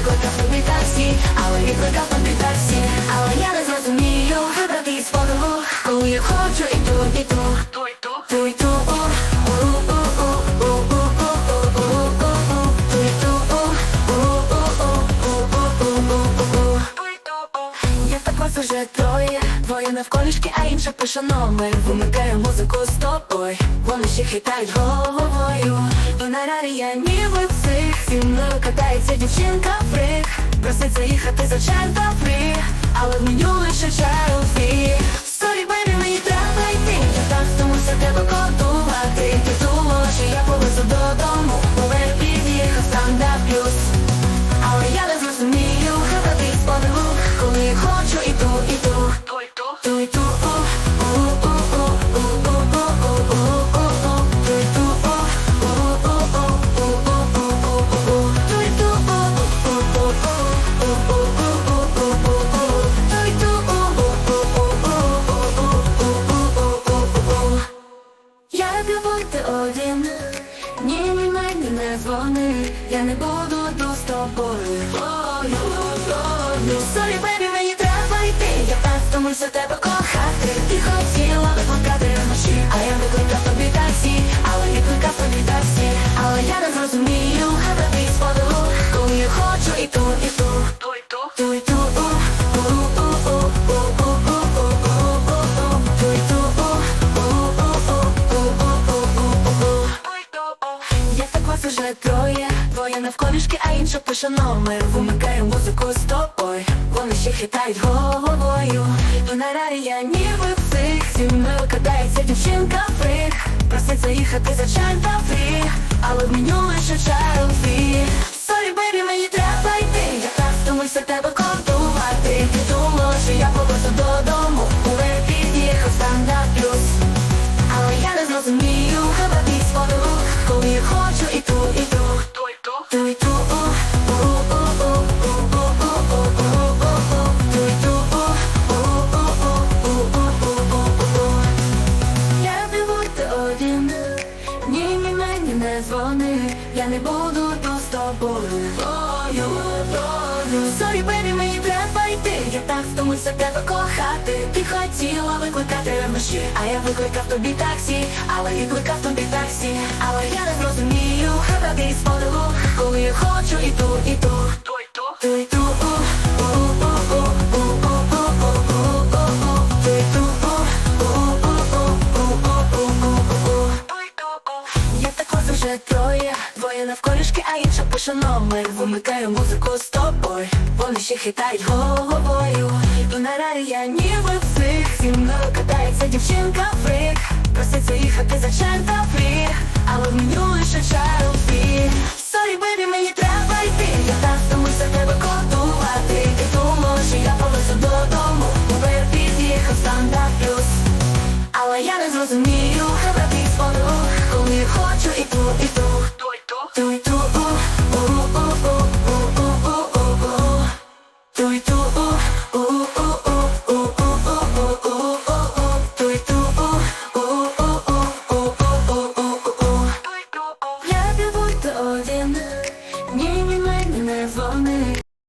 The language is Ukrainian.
викликав тобі таксі, але викликав тобі таксі, але я не зрозумію вибрати із подолу, коли я хочу і ту, і ту, ту і ту, ту і ту. Уже троє, двоє навколішки, а інша пише номер Вимикає музику з тобою, вони ще хитають головою на рарі я псих Зі мною катається дівчинка фрик Я люблю один. Ні, ні, мені не дзвони. Я не буду тут з тобою. Ой. Sorry, baby, мені треба йти. Я так втомився тебе кохати вас уже троє, двоє навколішки, а інша пише номер. Вимикаю музику з тобою, вони ще хитають головою. Я ніби псих, зі мною катається дівчинка фрик Просить заїхати за чарта фрі, але в меню лише child free дзвони, я не буду тут з тобою. Ой, ой. Sorry, baby, мені треба йти, я так втомився тебе кохати. Ти хотіла викликати вночі, а я викликав тобі таксі, але викликав тобі таксі, але я не зрозумію, грати з подругу, коли я хочу і ту, і ту, ту, і ту, ту, і ту, інша номер Вимикаю музику з тобою, вони ще хитають головою. Рарі я ніби псих, зі мною катається дівчинка фрик Просить їхати за чарта але в меню лише child